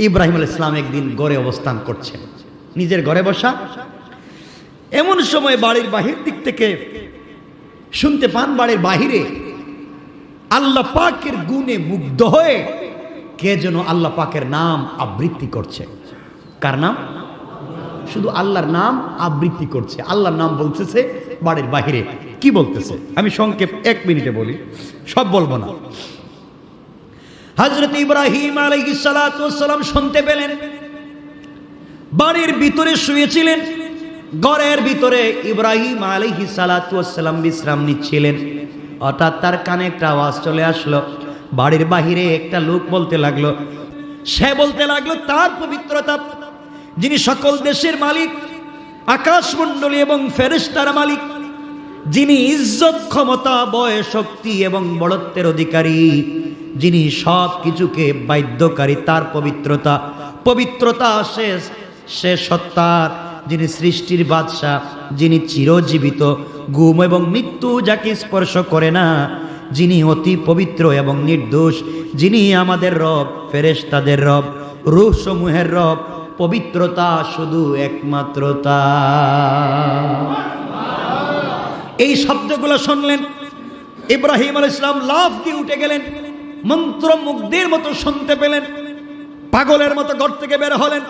ইব্রাহিম আল ইসলাম একদিন গড়ে অবস্থান করছেন। নিজের ঘরে বসা। এমন সময় বাড়ির বাহির দিক থেকে শুনতে পান বাড়ির বাহিরে আল্লাহ পাকের গুণে মুগ্ধ হয়ে কে যেন আল্লাহ পাকের নাম আবৃত্তি করছে। কার নাম? শুধু আল্লাহর নাম আবৃত্তি করছে। আল্লাহর নাম বলতেছে বাড়ির বাহিরে। কি বলতেছে? আমি সংক্ষেপ এক মিনিটে বলি। সব বলব না। হজরত ইব্রাহিম আলাইসালাম শুনতে পেলেন। বাড়ির ভিতরে শুয়েছিলেন, ঘরের ভিতরে ইব্রাহিম আলাইহি সালাতাম বিশ্রাম নিচ্ছিলেন। হঠাৎ তার কানে একটা আওয়াজ চলে আসলো। বাড়ির বাহিরে একটা লোক বলতে লাগল। সে বলতে লাগল, তার পবিত্রতা, যিনি সকল দেশের মালিক, আকাশমণ্ডলী এবং ফেরেস্তার মালিক, যিনি ইজ্জত, ক্ষমতা বয় শক্তি এবং বড়ত্বের অধিকারী যিনি সব কিছুকে বাধ্যকারী, তার পবিত্রতা পবিত্রতা শেষ সে সত্তার, যিনি সৃষ্টির বাদশাহ, যিনি চিরজীবিত, গুম এবং মৃত্যু যাকে স্পর্শ করে না, যিনি অতি পবিত্র এবং নির্দোষ, যিনি আমাদের রব, ফেরেশতাদের রব রূহ সমূহের রব, পবিত্রতা শুধু একমাত্রতা এই শব্দগুলো শুনলেন, ইব্রাহিম আল ইসলাম লাভ দিয়ে উঠে গেলেন। মন্ত্রমুগ্ধের মতো শুনতে পেলেন। পাগলের মতো ঘর থেকে বের হলেন।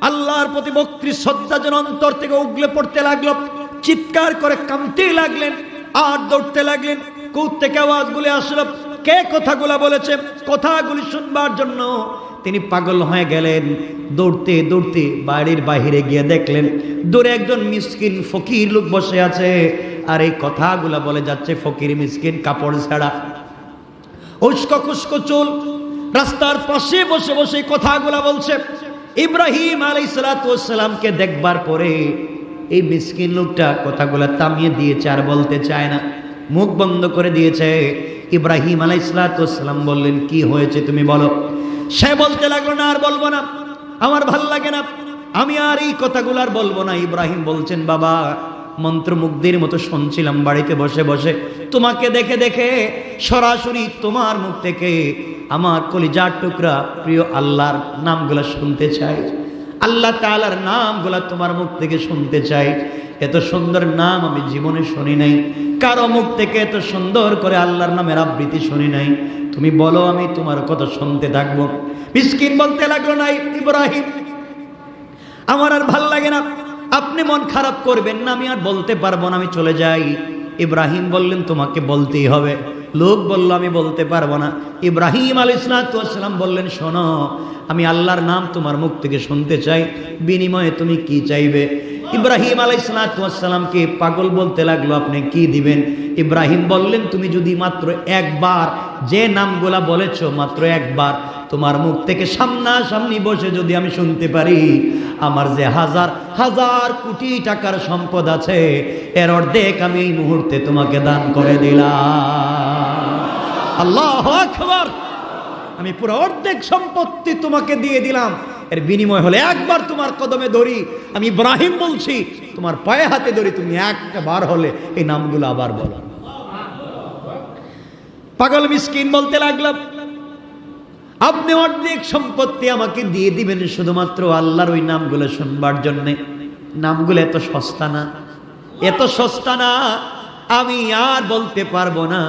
আল্লাহর প্রতি বক্তৃ শ্রদ্ধা যেন অন্তর থেকে উগলে পড়তে লাগল। চিৎকার করে কামতে লাগলেন, আর দৌড়তে লাগলেন। কোথ থেকে আওয়াজগুলি আসলো। কে কথাগুলো বলেছে? কথাগুলি শুনবার জন্য তিনি পাগল হয়ে গেলেন। দৌড়তে দৌড়তে বাড়ির বাহিরে গিয়ে দেখলেন, দূরে একজন মিসকিন ফকির লোক বসে আছে। আর এই কথাগুলা বলে যাচ্ছে ফকির, মিসকিন কাপড় ছাড়া। উস্কো খুস্কো চুল। রাস্তার পাশে বসে বসে কথাগুলা বলছে। ইব্রাহিম আলাইসালামকে দেখবার পরে এই মিসকিন লোকটা কথাগুলা থামিয়ে দিয়েছে আর বলতে চায় না। মুখ বন্ধ করে দিয়েছে। ইব্রাহিম আলাইসালাম বললেন, কি হয়েছে তুমি বলো? সে বলতে লাগল, না, আর বলব না। আমার ভালো লাগে না। আমি আর এই কথাগুলো আর বলব না। ইব্রাহিম বলছেন, বাবা মন্ত্রমুগ্ধের মতো শুনছিলাম বাড়িতে বসে বসে। তোমাকে দেখে দেখে সরাসরি তোমার মুখ থেকে আমার কলিজার টুকরা প্রিয় আল্লাহর নামগুলা শুনতে চাই। আল্লাহ তালার নামগুলা তোমার মুখ থেকে শুনতে চাই। এত সুন্দর নাম আমি জীবনে শুনি নাই। কারও মুখ থেকে এত সুন্দর করে আল্লাহর নামের আবৃত্তি শুনি নাই। তুমি বলো, আমি তোমার কথা শুনতে থাকব। মিসকিন বলতে লাগল নাই ইব্রাহিম, আমার আর ভালো লাগে না। আপনি মন খারাপ করবেন না, আমি আর বলতে পারব না, আমি চলে যাই। ইব্রাহিম বললেন, তোমাকে বলতেই হবে। লোক বলল, আমি বলতে পারব না। ইব্রাহিম আল ইসলাতাম বললেন, শোনো, আমি আল্লাহর নাম তোমার মুখ থেকে শুনতে চাই। বিনিময়ে তুমি কি চাইবে? ইব্রাহিম আলাই সালাতামকে পাগল বলতে লাগল, আপনি কি দিবেন? ইব্রাহিম বললেন, তুমি যদি মাত্র একবার যে নামগুলা বলেছ, মাত্র একবার তোমার মুখ থেকে সামনাসামনি বসে যদি আমি শুনতে পারি আমার যে হাজার হাজার কোটি টাকার সম্পদ আছে, এর অর্ধেক আমি এই মুহূর্তে তোমাকে দান করে দিলাম। আল্লাহ আকবার! আমি পুরো অর্ধেক সম্পত্তি তোমাকে দিয়ে দিলাম। এর বিনিময় হলে একবার তোমার কদমে ধরি। আমি ইব্রাহিম বলছি, তোমার পায়ে হাতে ধরি, তুমি একটা বার হলে এই নামগুলো আবার বলো। পাগল মিসকিন বলতে লাগলাম আপনি অর্ধেক সম্পত্তি আমাকে দিয়ে দিবেন শুধুমাত্র আল্লাহর ওই নামগুলো শুনবার জন্যে। নামগুলো এত সস্তা না। এত সস্তা না, আমি আর বলতে পারব না,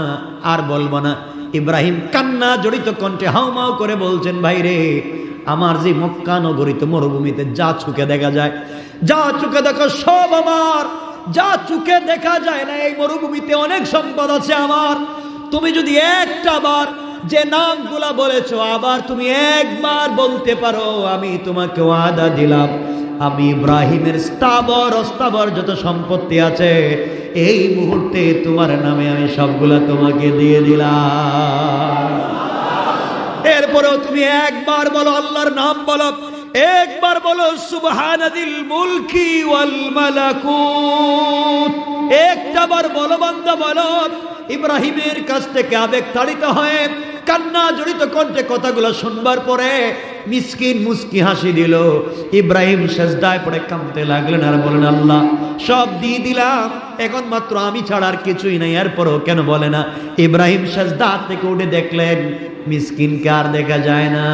আর বলব না। ইব্রাহিম কান্না, জড়িত কণ্ঠে হাউমাউ করে বলছেন ভাইরে আমার যে মক্কা নগরীতে মরুভূমিতে যা চুকে দেখা যায়, যা চুকে দেখো সব আমার, যা চুকে দেখা যায় না, এই মরুভূমিতে অনেক সম্পদ আছে আমার। তুমি যদি একটা বার যে নামগুলা বলেছ, আবার তুমি একবার বলতে পারো, আমি তোমাকে ওয়াদা দিলাম। আমি ইব্রাহিমের স্থাবর, অস্থাবর যত সম্পত্তি আছে, এই মুহূর্তে তোমার নামে আমি সবগুলা তোমাকে দিয়ে দিলাম। এরপরেও তুমি একবার বলো, আল্লাহর নাম বলো, একবার বলো, সুবহানাদিল মুলকি ওয়াল মালাকুত। একটা বার বলো বলো, ইব্রাহিমের কাছ থেকে আবেগ তাড়িত হয়ে। কান্না জড়িত কণ্ঠে কথাগুলো শুনবার পরে মিসকিন মুস্কি হাসি দিল। ইব্রাহিম সেজদায় পড়ে কামতে লাগলেন আর বলেন, আল্লাহ, সব দিয়ে দিলাম। এখন মাত্র আমি ছাড়া আর কিছুই নাই। এরপরও কেন বলে না? ইব্রাহিম সেজদা থেকে উঠে দেখলেন, মিসকিনকে আর দেখা যায় না।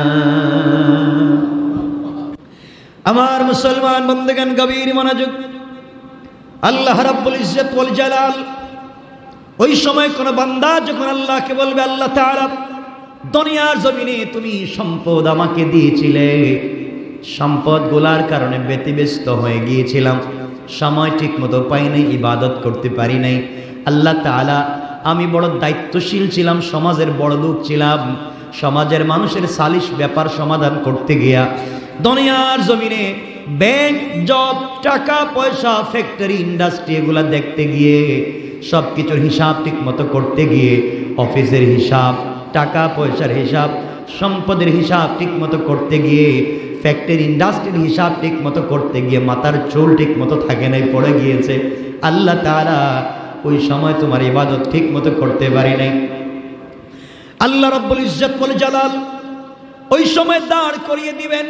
আমার মুসলমান বন্ধুগান গভীর মনোযোগ। আল্লাহ রাব্বুল ইজ্জত ওয়াল জালাল। ওই সময় কোন বান্দা যখন আল্লাহকে বলবে, আল্লাহ তাআলা দুনিয়ার জমিনে তুমি সম্পদ আমাকে দিয়েছিলে। সম্পদ গোলার কারণে ব্যতিব্যস্ত হয়ে গিয়েছিলাম। সময় ঠিক মতো পাই নাই, ইবাদত করতে পারি নাই। আল্লাহ তাআলা, আমি বড় দায়িত্বশীল ছিলাম, সমাজের বড় লোক ছিলাম, সমাজের মানুষের সালিশ ব্যাপার সমাধান করতে গিয়া। দুনিয়ার জমিনে ব্যাংক জব টাকা, পয়সা ফ্যাক্টরি ইন্ডাস্ট্রি এগুলা দেখতে গিয়ে সব কিছুর হিসাব ঠিক মতো করতে গিয়ে, অফিসের হিসাব টাকা পয়সার হিসাব, সম্পদের হিসাব ঠিক মতো করতে গিয়ে ফ্যাক্টরি ইন্ডাস্ট্রির হিসাব ঠিক মতো করতে গিয়ে, মাথার চুল ঠিক মতো থাকে নাই, পড়ে গিয়েছে। আল্লাহ তারা ওই সময় তোমার ইবাদত ঠিক মতো করতে পারি নাই। আল্লাহ রব্বুল ইজ্জত বলে জালাল ওই সময় দাঁড় করিয়ে দিবেন।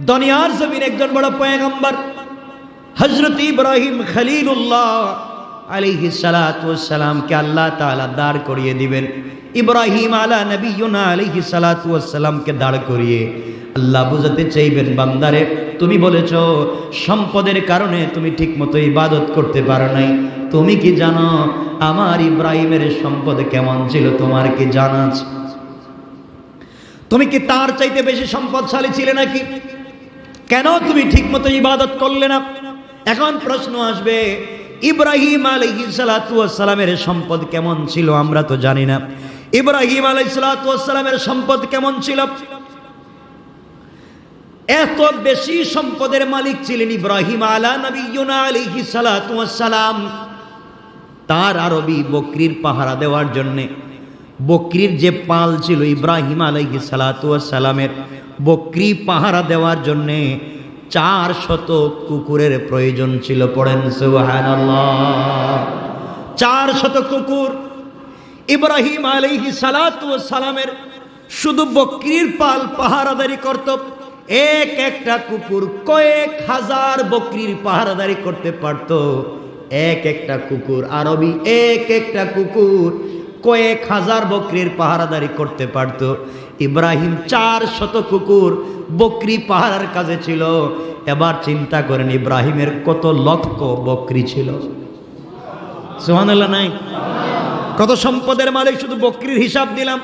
দুনিয়ার জমিন একজন বড় পয়গম্বর হজরত ইব্রাহিম খলিলুল্লাহ। আলাইহি সালাতামকে আল্লাহ তাআলা দাঁড় করিয়ে দিবেন। ইব্রাহিম আলা নবীনা আলাইহি সালাতামকে দাঁড় করিয়ে আল্লাহ বুঝাতে চাইবেন, বান্দারে, তুমি বলেছ, সম্পদের কারণে তুমি ঠিকমতো ইবাদত করতে পারো নাই। তুমি কি জানো, আমার ইব্রাহিমের সম্পদ কেমন ছিল, তোমার কি জানা তুমি কি তার চাইতে বেশি সম্পদশালী ছিলে নাকি? কেন তুমি ঠিকমতো ইবাদত করলে না? এখন প্রশ্ন আসবে ইব্রাহিম আলহি সালামের সম্পদ কেমন ছিল আমরা তো জানি না। ইব্রাহিম আলহি সালামের সম্পদ কেমন ছিল? এত বেশি সম্পদের মালিক ছিলেন ইব্রাহিম আলা নবীনা আলহি সালাম। তার আরবি বকরির পাহারা দেওয়ার জন্যে, বকরির যে পাল ছিল ইব্রাহিম আলাইহি সালামের, বকরি পাহারা দেওয়ার জন্যে চার শত কুকুরের প্রয়োজন ছিল, পড়েন সুবহানাল্লাহ। চার শত কুকুর ইব্রাহিম আলাইহি সালামের শুধু বকরির পাল পাহারাদারি করত, এক একটা কুকুর কয়েক হাজার বকরির পাহারাদারি করতে পারত। এক একটা কুকুর আরবি, এক একটা কুকুর কয়েক হাজার বকরির পাহারাদারি করতে পারত। ইব্রাহিম চার শত কুকুর বকরি পাহারার কাজে ছিল। এবার চিন্তা করেন, ইব্রাহিমের কত লক্ষ বকরি ছিল। নাই? কত সম্পদের মালিক, শুধু বকরির হিসাব দিলাম।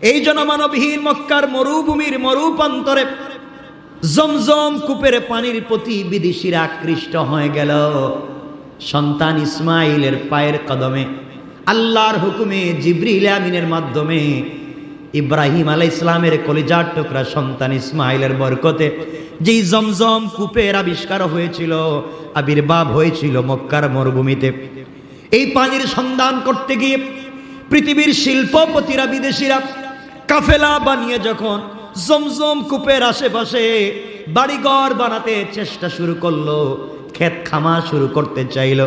এই জনমানবহীন মক্কার মরুভূমির মরুপান্তরে জমজম কূপের পানির প্রতি বিদেশিরা আকৃষ্ট হয়ে গেল। সন্তান ইসমাইলের পায়ের কদমে, আল্লাহর হুকুমে, জিব্রিল আমিনের মাধ্যমে ইব্রাহিম আলাই ইসলামের কলিজার টুকরা সন্তান ইসমাইলের বরকতে যেই জমজম কূপের আবিষ্কার হয়েছিল আবির্ভাব হয়েছিল মক্কার মরুভূমিতে। এই পানির সন্ধান করতে গিয়ে পৃথিবীর শিল্পপতিরা, বিদেশিরা কাফেলা বানিয়ে যখন জমজম কূপের আশেপাশে বাড়িঘর বানাতে চেষ্টা শুরু করল, ক্ষেত খামা শুরু করতে চাইল।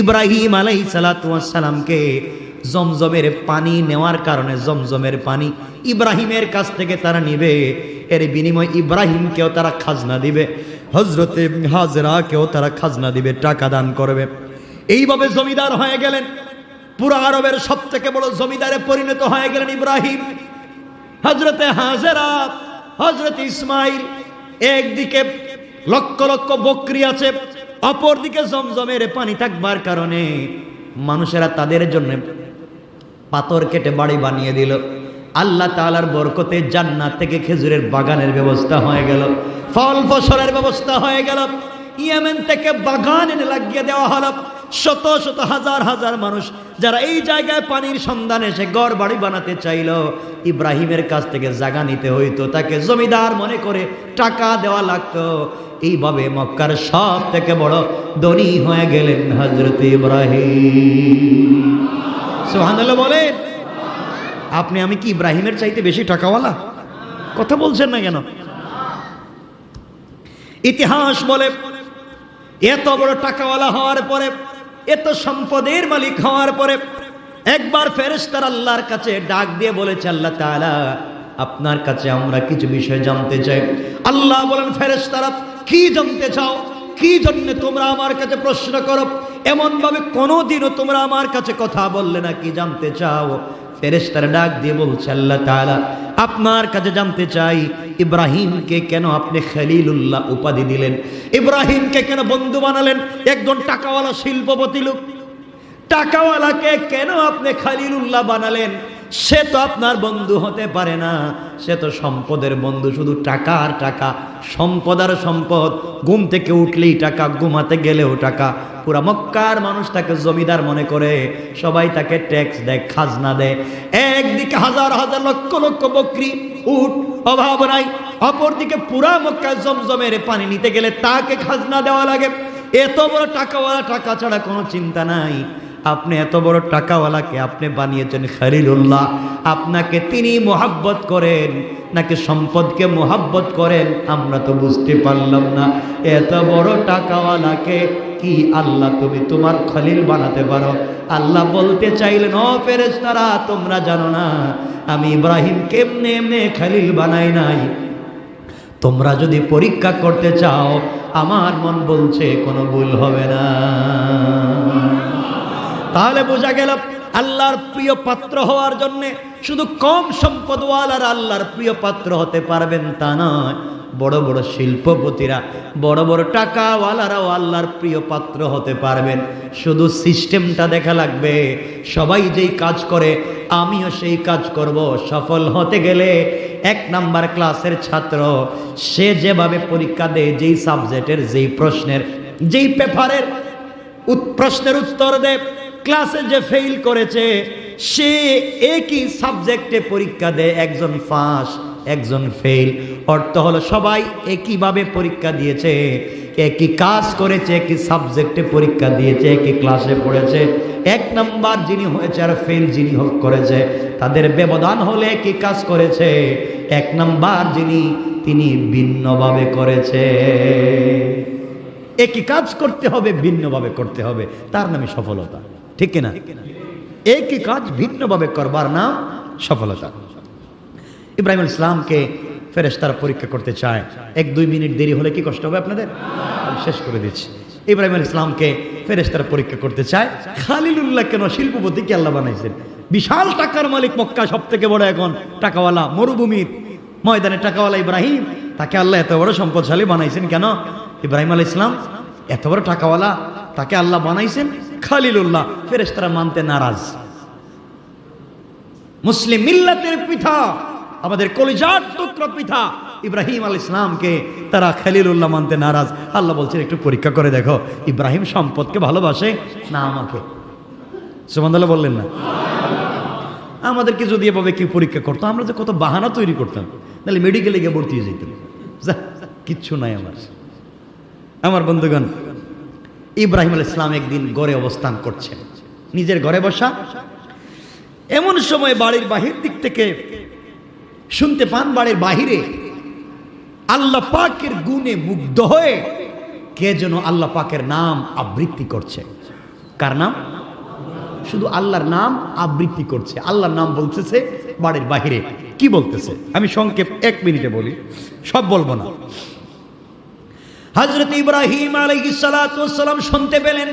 ইব্রাহিম আলাই সালাতামকে জমজমের পানি নেওয়ার কারণে জমজমের পানি ইব্রাহিমের কাছ থেকে তারা নিবে। এর বিনিময় ইব্রাহিমকেও তারা খাজনা দিবে হজরতে হাজরাকেও তারা খাজনা দিবে, টাকা দান করবে। এইভাবে জমিদার হয়ে গেলেন। পুরো আরবের সব থেকে বড় জমিদারে পরিণত হয়ে গেলেন ইব্রাহিম। হজরতে হাজেরা হজরত ইসমাইল, একদিকে লক্ষ লক্ষ বকরি আছে, অপরদিকে জমজমের পানি থাকবার কারণে মানুষেরা তাদের জন্য পাথর কেটে বাড়ি বানিয়ে দিল। আল্লাহ তালার বরকতে জান্নাত থেকে খেজুরের বাগানের ব্যবস্থা হয়ে গেল। ফল ফসলের ব্যবস্থা হয়ে গেল। ইয়েমেন থেকে বাগান এনে লাগিয়ে দেওয়া হলো। শত শত, হাজার হাজার মানুষ যারা এই জায়গায় পানির সন্ধানে এসে গড় বাড়ি বানাতে চাইল, ইব্রাহিমের কাছ থেকে জায়গা নিতে হইতো। তাকে জমিদার মনে করে টাকা দেওয়া লাগতো। এইভাবে মক্কার সব থেকে বড় ধনী হয়ে গেলেন হজরত ইব্রাহিম। সোহানাল্লাহ বলেন। আপনি আমি কি ইব্রাহিমের চাইতে বেশি টাকাওয়ালা? কথা বলছেন না কেন? ইতিহাস বলে, এত বড় টাকাওয়ালা হওয়ার পরে, এত সম্পদের মালিক হওয়ার পরে, একবার ফেরেস্তার আল্লাহর কাছে ডাক দিয়ে বলেছে, আল্লাহ তাআলা, আপনার কাছে আমরা কিছু বিষয় জানতে চাই। আল্লাহ বলেন ফেরেস্তারা কি জানতে চাও? কি জন্য তোমরা আমার কাছে প্রশ্ন করো? এমন ভাবে কোনোদিনও তোমরা আমার কাছে কথা বললে না কি জানতে চাও? ফেরেস্তার ডাক দিয়ে বলছে, আল্লাহ তাআলা, আপনার কাছে জানতে চাই, ইব্রাহিমকে কেন আপনি খলিলুল্লাহ উপাধি দিলেন? ইব্রাহিমকে কেন বন্ধু বানালেন? একজন টাকাওয়ালা শিল্পপতি লোক। টাকাওয়ালাকে কেন আপনি খালিলুল্লাহ বানালেন? সে তো আপনার বন্ধু হতে পারে না। সে তো সম্পদের বন্ধু, শুধু টাকা আর টাকা। সম্পদ আর সম্পদ, ঘুম থেকে উঠলেই টাকা, ঘুমাতে গেলেও টাকা। পুরা মক্কার মানুষ তাকে জমিদার মনে করে, সবাই তাকে ট্যাক্স দেয়, খাজনা দেয়। একদিকে হাজার হাজার লক্ষ লক্ষ বকরি উঠ অভাব নাই। অপরদিকে পুরা মক্কায় জমজমের পানি নিতে গেলে তাকে খাজনা দেওয়া লাগে। এত বড় টাকাওয়ালা টাকা ছাড়া কোনো চিন্তা নাই। আপনি এত বড় টাকাওয়ালাকে আপনি বানিয়েছেন খালিলুল্লাহ। আপনাকে তিনি মোহাব্বত করেন, নাকি সম্পদকে মোহাব্বত করেন, আমরা তো বুঝতে পারলাম না। এত বড় টাকাওয়ালাকে কি আল্লাহ তুমি তোমার খলিল বানাতে পারো? আল্লাহ বলতে চাইলেন, ও ফেরেশতারা, তোমরা জানো না, আমি ইব্রাহিম কেমনে এমনে খালিল বানাই নাই। তোমরা যদি পরীক্ষা করতে চাও, আমার মন বলছে কোনো ভুল হবে না। তাহলে বোঝা গেল আল্লাহর প্রিয় পাত্র হওয়ার জন্যে শুধু কম সম্পদওয়ালার আল্লাহর প্রিয় পাত্র হতে পারবেন তা নয়। বড় বড় শিল্পপতিরা, বড় বড় টাকাওয়ালারাও আল্লাহর প্রিয় পাত্র হতে পারবেন। শুধু সিস্টেমটা দেখা লাগবে। সবাই যেই কাজ করে, আমিও সেই কাজ করব। সফল হতে গেলে এক নাম্বার ক্লাসের ছাত্র, সে যেভাবে পরীক্ষা দেয়, যেই সাবজেক্টের, যেই প্রশ্নের, যেই পেপারের প্রশ্নের উত্তর দেয় ক্লাসে যে ফেল করেছে, সে একই সাবজেক্টে পরীক্ষা দেয়, একজন ফাঁস একজন ফেল অর্থ হলো সবাই একইভাবে পরীক্ষা দিয়েছে, একই কাজ করেছে, একই সাবজেক্টে পরীক্ষা দিয়েছে, একই ক্লাসে পড়েছে। এক নাম্বার যিনি হয়েছে আর ফেল যিনি হোক করেছে, তাদের ব্যবধান হলে একই কাজ করেছে। এক নাম্বার যিনি, তিনি ভিন্নভাবে করেছে। একই কাজ করতে হবে, ভিন্নভাবে করতে হবে। তার নামে সফলতা। ঠিক কিনা? একই কাজ ভিন্নভাবে করবার নাম সফলতা। ইব্রাহিম ইসলামকে ফেরেশতারা পরীক্ষা করতে চায়। এক, দুই মিনিট দেরি হলে কি কষ্ট হবে আপনাদের? শেষ করে দিচ্ছি। ইব্রাহিম ইসলামকে ফেরেশতারা পরীক্ষা করতে চায়। খালিলুল্লাহ কেন শিল্পপতিকে আল্লাহ বানাইছেন। বিশাল টাকার মালিক মক্কা সব থেকে বড় এখন টাকাওয়ালা মরুভূমির ময়দানে টাকাওয়ালা ইব্রাহিম। তাকে আল্লাহ এত বড় সম্পদশালী বানাইছেন কেন? ইব্রাহিম আল ইসলাম এত বড় টাকাওয়ালা তাকে আল্লাহ বানাইছেন। খালিলুল্লাহ, ফেরেশতারা মানতে নারাজ। মুসলিম মিল্লাতের পিঠা আমাদের কলিজার টুকরো পিঠা ইব্রাহিম আল ইসলামকে তারা খালিলুল্লাহ মানতে নারাজ। আল্লাহ বলছেন, একটু পরীক্ষা করে দেখো, ইব্রাহিম সম্পদকে ভালোবাসে না আমাকে? সুমন্দা বললেন না। আমাদেরকে যদি এভাবে কি পরীক্ষা করতো, আমরা যে কত বাহানা তৈরি করতাম, তাহলে মেডিকেলে গিয়ে ভর্তি হয়ে যেতাম। কিচ্ছু নাই আমার। আমার বন্ধুগণ ইব্রাহিম আল ইসলাম একদিন গড়ে অবস্থান করছেন। নিজের ঘরে বসা। এমন সময় বাড়ির বাহির দিক থেকে শুনতে পান, বাড়ির বাহিরে আল্লাহ পাকের গুণে মুগ্ধ হয়ে কে যেন আল্লাহ পাকের নাম আবৃত্তি করছে। কার নাম? শুধু আল্লাহর নাম আবৃত্তি করছে। আল্লাহর নাম বলতেছে বাড়ির বাহিরে। কি বলতেছে? আমি সংক্ষেপ এক মিনিটে বলি। সব বলব না। হজরত ইব্রাহিম আলাইসালাম শুনতে পেলেন।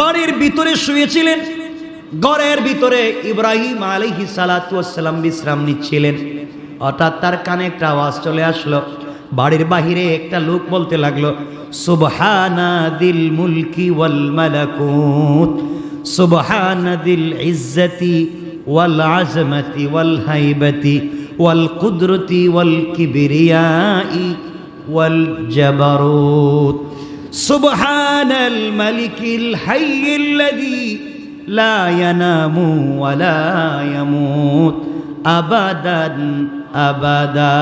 বাড়ির ভিতরে শুয়েছিলেন। ঘরের ভিতরে ইব্রাহিম আলাইহি সালাতাম বিশ্রাম নিচ্ছিলেন। হঠাৎ তার কানে একটা আওয়াজ চলে আসলো। বাড়ির বাহিরে একটা লোক বলতে লাগল, সুবহানা দিল মুলকি ওয়াল মালাকুত, সুবহানা দিল ইজ্জতি ওয়াল আজমতি ওয়াল হাইবতি ওয়াল কুদরতি ওয়াল কিবরিয়াই। ওয়াল জাবারুত سبحان الملك الحي الذي لا ينام ولا يموت أبدا أبدا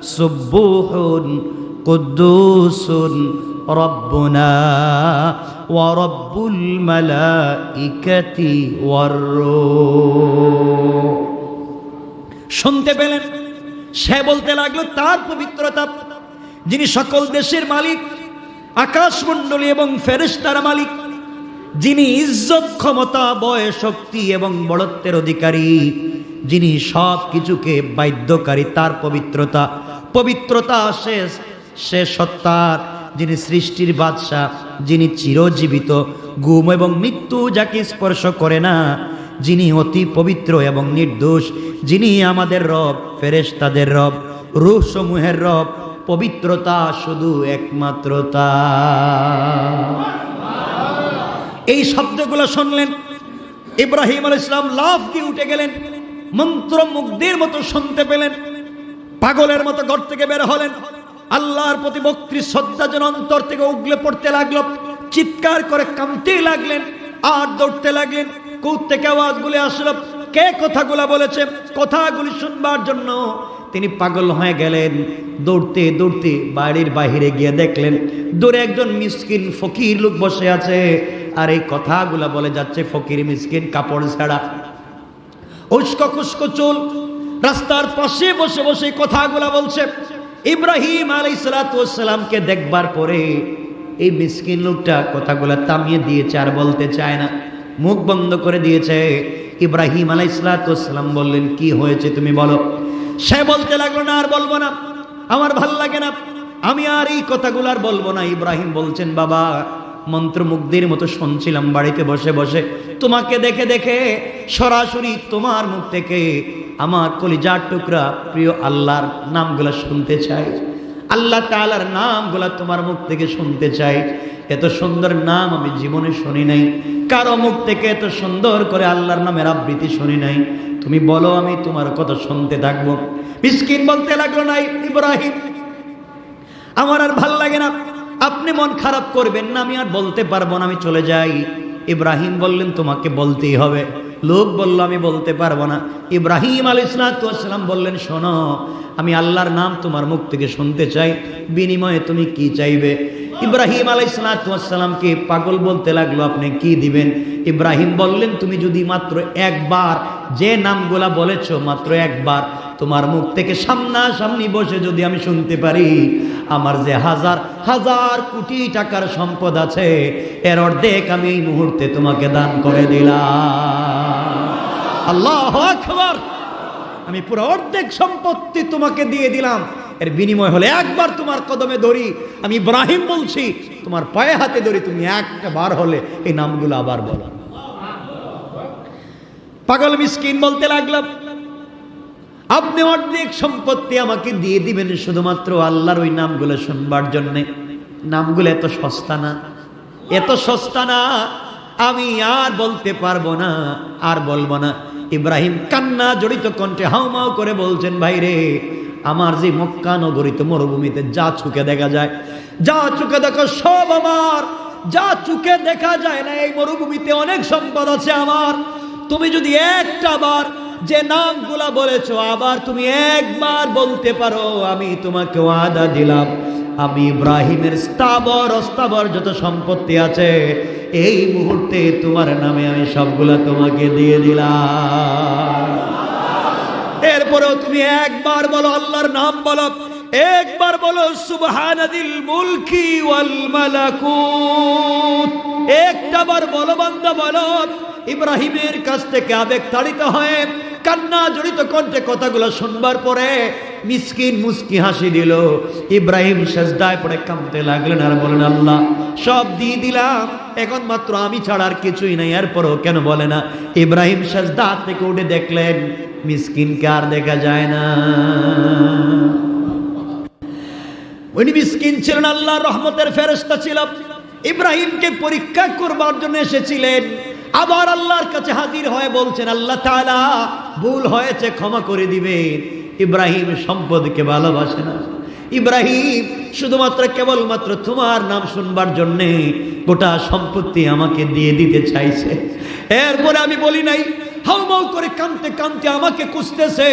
سبوح قدوس ربنا ورب الملائكة والروح শুনতে পেলেন সে বলতে লাগল, তার পবিত্রতা। যিনি সকল দেশের মালিক, আকাশমণ্ডলী এবং ফেরেশতার মালিক, যিনি ইজ্জত, ক্ষমতা, বয় শক্তি এবং বড়ত্বের অধিকারী, যিনি সব কিছুকে বাধ্যকারী, তার পবিত্রতা। পবিত্রতা শেষ সে সত্তার, যিনি সৃষ্টির বাদশাহ, যিনি চিরজীবিত, গুম এবং মৃত্যু যাকে স্পর্শ করে না যিনি অতি পবিত্র এবং নির্দোষ, যিনি আমাদের রব, ফেরেশতাদের রব রূহ সমূহের রব, পবিত্রতা শুধু একমাত্রতা এই শব্দগুলো শুনলেন, ইব্রাহিম আল ইসলাম লাভ দিয়ে উঠে গেলেন মন্ত্র মুগ্ধের মতো শুনতে পেলেন, পাগলের মতো ঘর থেকে বের হলেন। আল্লাহর প্রতি বক্তৃ শ্রদ্ধা যেন অন্তর থেকে উগলে পড়তে লাগল, চিৎকার করে কামতে লাগলেন, আর দৌড়তে লাগলেন থেকে আওয়াজগুলি আসলো। কে কথাগুলা বলেছে? কথাগুলি শুনবার জন্য তিনি পাগল হয়ে গেলেন। দৌড়তে দৌড়তে বাড়ির বাহিরে গিয়ে দেখলেন, দূরে একজন মিসকিন ফকির লোক বসে আছে। আর এই কথাগুলা বলে যাচ্ছে ফকির মিসকিন কাপড় ছাড়া উস্কো খুস্কো চুল, রাস্তার পাশে বসে বসে কথাগুলা বলছে। ইব্রাহিম আলাই সালাতামকে দেখবার পরে এই মিসকিন লোকটা কথাগুলা থামিয়ে দিয়েছে আর বলতে চায় না। মুখ বন্ধ করে দিয়েছে। ইব্রাহিম আলাই সালাতাম বললেন, কি হয়েছে তুমি বলো? সে বলতে লাগল, না, আর বলব না। আমার ভালো লাগে না। আমি আর এই কথাগুলো আর বলব না। ইব্রাহিম বলছেন, বাবা, মন্ত্রমুগ্ধের মতো শুনছিলাম বাড়িতে বসে বসে। তোমাকে দেখে দেখে সরাসরি তোমার মুখ থেকে আমার কলিজার টুকরা প্রিয় আল্লাহর নামগুলো শুনতে চাই। আল্লাহ তালার নামগুলা তোমার মুখ থেকে শুনতে চাই। এত সুন্দর নাম আমি জীবনে শুনি নাই। কারও মুখ থেকে এত সুন্দর করে আল্লাহর নামের আবৃত্তি শুনি নাই। তুমি বলো, আমি তোমার কথা শুনতে থাকব। মিসকিন বলতে লাগল, নাই, ইব্রাহিম, আমার আর ভালো লাগে না। আপনি মন খারাপ করবেন না, আমি আর বলতে পারব না, আমি চলে যাই। ইব্রাহিম বললেন, তোমাকে বলতেই হবে। লোক বলল, আমি বলতে পারব না। ইব্রাহিম আল ইসলাতাম বললেন, শোনো, আমি আল্লাহর নাম তোমার মুখ থেকে শুনতে চাই। বিনিময়ে তুমি কি চাইবে? ইব্রাহিম আলাই সালাতামকে পাগল বলতে লাগল, আপনি কি দিবেন? ইব্রাহিম বললেন, তুমি যদি মাত্র একবার যে নামগুলা বলেছ, মাত্র একবার তোমার মুখ থেকে সামনাসামনি বসে যদি আমি শুনতে পারি, আমার যে হাজার হাজার কোটি টাকার সম্পদ আছে, এর অর্ধেক আমি এই মুহূর্তে তোমাকে দান করে দিলাম। আল্লাহ আকবার। আমি পুরো অর্ধেক সম্পত্তি তোমাকে দিয়ে দিলাম। এর বিনিময় হলে একবার তোমার কদমে ধরি। আমি ইব্রাহিম বলছি, তোমার পায়ে হাতে ধরি, তুমি একটা বার হলে এই নামগুলো আবার বলো। পাগল মিসকিন বলতে লাগলাম, আপনি অর্ধেক সম্পত্তি আমাকে দিয়ে দিবেন শুধুমাত্র আল্লাহর ওই নামগুলো শুনবার জন্যে। নামগুলো এত সস্তা না, এত সস্তা না, আমি আর বলতে পারব না, আর বলব না। ইব্রাহিম কান্না জড়িত কণ্ঠে হাউমাউ করে বলছেন, ভাইরে, আমার যে মক্কা নগরীত মরুভূমিতে যা চুকে দেখা যায়, যা চুকে দেখো সব আমার। যা চুকে দেখা যায় না, এই মরুভূমিতে অনেক সম্পদ আছে আমার। তুমি যদি একটা বার যে নামগুলা বলেছ, আবার তুমি একবার বলতে পারো, আমি তোমাকে ওয়াদা দিলাম। আমি ইব্রাহিমের স্থাবর, অস্থাবর যত সম্পত্তি আছে এই মুহূর্তে তোমার নামে আমি সবগুলা তোমাকে দিয়ে দিলাম। এরপরেও তুমি একবার বলো, আল্লাহর নাম বলো একবার বলো, সুবহানাদিল মুলকি ওয়াল মালাকুত। একটা বার বলো বান্দা, বলো, ইব্রাহিমের কাছ থেকে আবেগ তাড়িত হয়ে কান্না জড়িত কণ্ঠে কথাগুলো শুনবার পরে মিসকিন মুস্কি হাসি দিল। ইব্রাহিম সেজদায় পড়ে কামতে লাগলেন আর বলেন আল্লাহ, সব দিয়ে দিলাম। এখন মাত্র আমি ছাড়া আর কিছুই নাই। এরপরও কেন বলে না? ইব্রাহিম সেজদা থেকে উঠে দেখলেন, মিসকিনকে আর দেখা যায় না। উনি মিসকিন ছিলেন আল্লাহর রহমতের ফেরেশতা ছিল ইব্রাহিমকে পরীক্ষা করবার জন্য এসেছিলেন। আবার আল্লাহর কাছে হাজির হয়ে বলছেন, আল্লাহ তালা ভুল হয়েছে, ক্ষমা করে দিবেন। ইব্রাহিম সম্পদকে ভালোবাসে না। ইব্রাহিম শুধুমাত্র কেবলমাত্র তোমার নাম শুনবার জন্যে গোটা সম্পত্তি আমাকে দিয়ে দিতে চাইছে। এরপরে আমি বলি নাই হাউমাউ করে কানতে কানতে আমাকে খুঁজতেছে,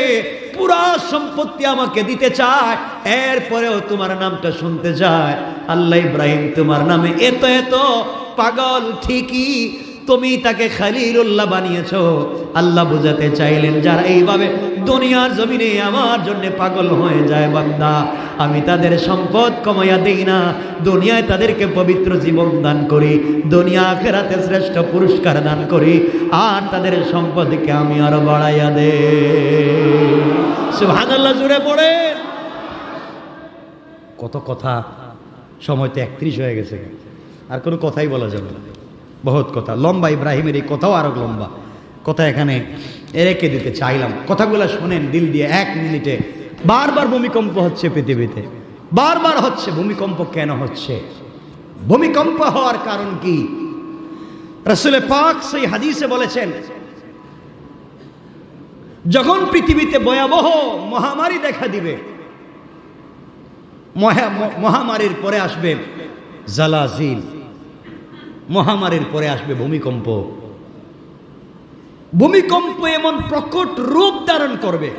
পুরা সম্পত্তি আমাকে দিতে চায়, এরপরেও তোমার নামটা শুনতে চায় আল্লাহ ইব্রাহিম, তোমার নামে এত এত পাগল ঠিকই তুমি তাকে খালিলুল্লাহ বানিয়েছ। আল্লাহ বুঝাতে চাইলেন, যারা এইভাবে দুনিয়ার জমিনে আমার জন্য পাগল হয়ে যায় বান্দা, আমি তাদের সম্পদ কমাইয়া দিই না। দুনিয়ায় তাদেরকে পবিত্র জীবন দান করি, দুনিয়া আখেরাতে শ্রেষ্ঠ পুরস্কার দান করি, আর তাদের সম্পদকে আমি আরও বাড়াইয়া দে সুবহানাল্লাহ জুড়ে পড়ে কত কথা, সময় তো একত্রিশ হয়ে গেছে। আর কোনো কথাই বলা যাবে না। বহুত কথা। লম্বা ইব্রাহিমের এই কথাও আরও লম্বা। কথা এখানে রেখে দিতে চাইলাম। কথাগুলো শোনেন, দিল দিয়ে এক মিনিটে। বারবার ভূমিকম্প হচ্ছে পৃথিবীতে। বারবার হচ্ছে, ভূমিকম্প কেন হচ্ছে? ভূমিকম্প হওয়ার কারণ কি? রসুলে পাক সেই হাদিসে বলেছেন, যখন পৃথিবীতে ভয়াবহ মহামারী দেখা দিবে মহামারীর পরে আসবে জালাজিল। মহামারীর পরে আসবে ভূমিকম্প। ভূমিকম্প এমন প্রকট রূপ ধারণ করবে।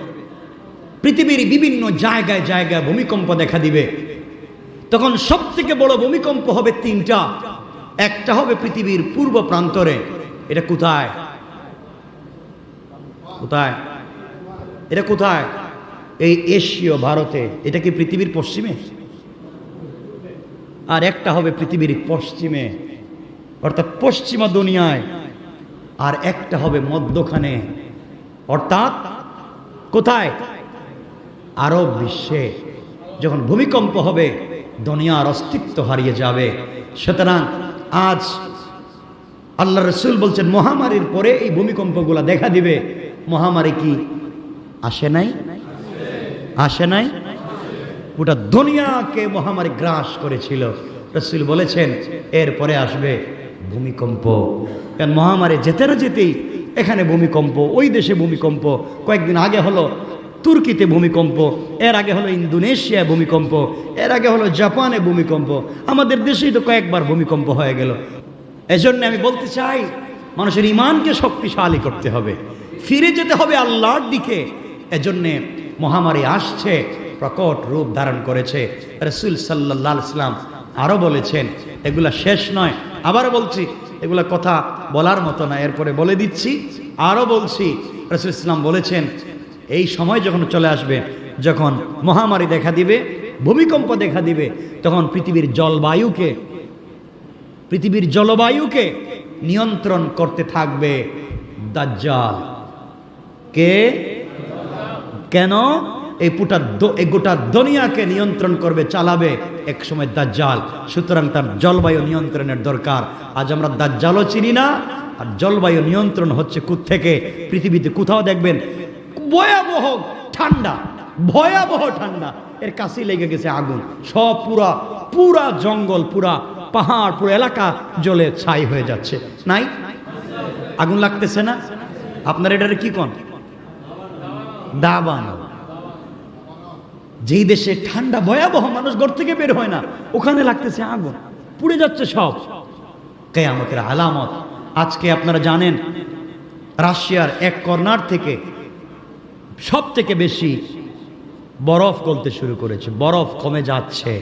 পৃথিবীর বিভিন্ন জায়গায় জায়গায় ভূমিকম্প দেখা দিবে। তখন সব থেকে বড় ভূমিকম্প হবে তিনটা। একটা হবে পৃথিবীর পূর্ব প্রান্তরে। এটা কোথায়? কোথায়? এটা কোথায়? এই এশীয় ভারতে। এটা কি পৃথিবীর পশ্চিমে? আর একটা হবে পৃথিবীর পশ্চিমে। অর্থাৎ পশ্চিমা দুনিয়ায়, আর একটা হবে মধ্যখানে। অর্থাৎ কোথায়? আরব বিশ্বে। যখন ভূমিকম্প হবে, দুনিয়ার অস্তিত্ব হারিয়ে যাবে। সুতরাং আজ আল্লাহ রসুল বলছেন, মহামারীর পরে এই ভূমিকম্পগুলো দেখা দিবে। মহামারী কি আসে নাই? আসে নাই? গোটা দুনিয়াকে মহামারী গ্রাস করেছিল। রসুল বলেছেন, এরপরে আসবে ভূমিকম্প। কারণ মহামারী যেতে না যেতেই এখানে ভূমিকম্প, ওই দেশে ভূমিকম্প। কয়েকদিন আগে হলো তুর্কিতে ভূমিকম্প, এর আগে হলো ইন্দোনেশিয়ায় ভূমিকম্প, এর আগে হলো জাপানে ভূমিকম্প। আমাদের দেশেই তো কয়েকবার ভূমিকম্প হয়ে গেল। এজন্য আমি বলতে চাই, মানুষের ইমানকে শক্তিশালী করতে হবে। ফিরে যেতে হবে আল্লাহর দিকে। এজন্যে মহামারী আসছে, প্রকট রূপ ধারণ করেছে। রসুল সাল্লাহ ইসলাম আরও বলেছেন এগুলা শেষ নয়। আবার বলছি, এগুলা কথা বলার মতো না। এরপরে বলে দিচ্ছি, আরও বলছি, রসুল ইসলাম বলেছেন, এই সময় যখন চলে আসবে, যখন মহামারী দেখা দিবে, ভূমিকম্প দেখা দিবে, তখন পৃথিবীর জলবায়ুকে পৃথিবীর জলবায়ুকে নিয়ন্ত্রণ করতে থাকবে দাজ্জাল। কে? কেন? এই পুটা এই গোটা দুনিয়াকে নিয়ন্ত্রণ করবে, চালাবে এক সময় দাজ্জাল। সুতরাং তার জলবায়ু নিয়ন্ত্রণের দরকার। আজ আমরা দাজ্জালও চিনি না, আর জলবায়ু নিয়ন্ত্রণ হচ্ছে থেকে পৃথিবীতে কোথাও দেখবেন ভয়াবহ ঠান্ডা ভয়াবহ ঠান্ডা। এর কাছেই লেগে গেছে আগুন। সব পুরা পুরা জঙ্গল, পুরা পাহাড়, পুরো এলাকা জলে ছাই হয়ে যাচ্ছে। নাই? আগুন লাগতেছে না? আপনার এটারে কি কোন? দাবানো যেই দেশে ঠান্ডা ভয়াবহ মানুষ ঘর থেকে বের হয় না, ওখানে লাগতেছে আগুন, পুড়ে যাচ্ছে সব। কেয়ামতের আলামত। আজকে আপনারা জানেন, রাশিয়ার এক কর্নার থেকে সব থেকে বেশি বরফ গলতে শুরু করেছে, বরফ কমে যাচ্ছে।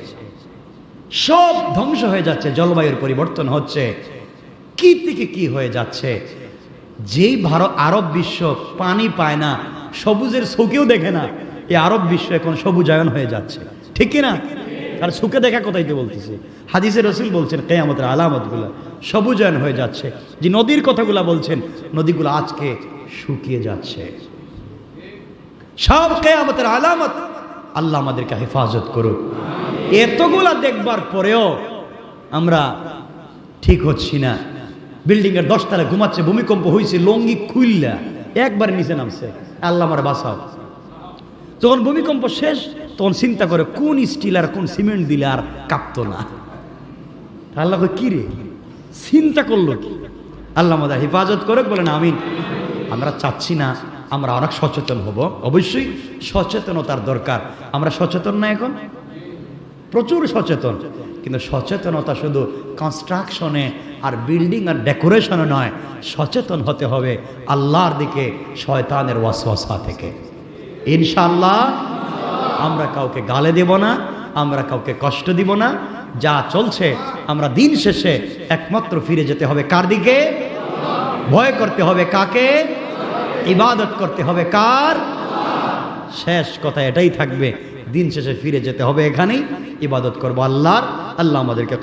সব ধ্বংস হয়ে যাচ্ছে, জলবায়ুর পরিবর্তন হচ্ছে। কি থেকে কি হয়ে যাচ্ছে? যেই ভারত, আরব বিশ্ব পানি পায় না, সবুজের চোখেও দেখে না। এই আরব বিশ্ব এখন সবুজায়ন হয়ে যাচ্ছে। ঠিক কি না আর সুখে দেখা কোথায় তো বলতেছে? হাদিসের রসুল বলছেন, কেয়ামতের আলামতগুলো সবুজায়ন হয়ে যাচ্ছে। যে নদীর কথাগুলা বলছেন, নদীগুলো আজকে শুকিয়ে যাচ্ছে। সব কেয়ামতের আলামত আল্লাহ আমাদেরকে হেফাজত করুক। এতগুলা দেখবার পরেও আমরা ঠিক হচ্ছি না। বিল্ডিং এর দশতলা ঘুমাচ্ছে, ভূমিকম্প হয়েছে লঙ্গি খুললা একবার নিচে নামছে। আল্লাহ আমার বাসাও যখন ভূমিকম্প শেষ, তখন চিন্তা করে, কোন স্টিল আর কোন সিমেন্ট দিলে আর কাঁপতো না? আল্লাহ কি রে? চিন্তা করল কি? আল্লাহ মাদা হেফাজত করে বলেন আমি আমরা চাচ্ছি না আমরা অনেক সচেতন হব, অবশ্যই সচেতনতার দরকার। আমরা সচেতন না এখন? প্রচুর সচেতন। কিন্তু সচেতনতা শুধু কনস্ট্রাকশনে আর বিল্ডিং আর ডেকোরেশনে নয়, সচেতন হতে হবে আল্লাহর দিকে, শয়তানের ওয়াসওয়াসা থেকে। ইনশাআল্লাহ। আমরা কাউকে গালে দেব না, আমরা কাউকে কষ্ট দিব না। যা চলছে, আমরা দিন শেষে একমাত্র ফিরে যেতে হবে কার দিকে? ভয় করতে হবে কাকে? ইবাদত করতে হবে কার? শেষ কথা এটাই থাকবে, দিন শেষে ফিরে যেতে হবে এখানেই। ইবাদত করব আল্লাহর, আল্লাহ আমাদেরকে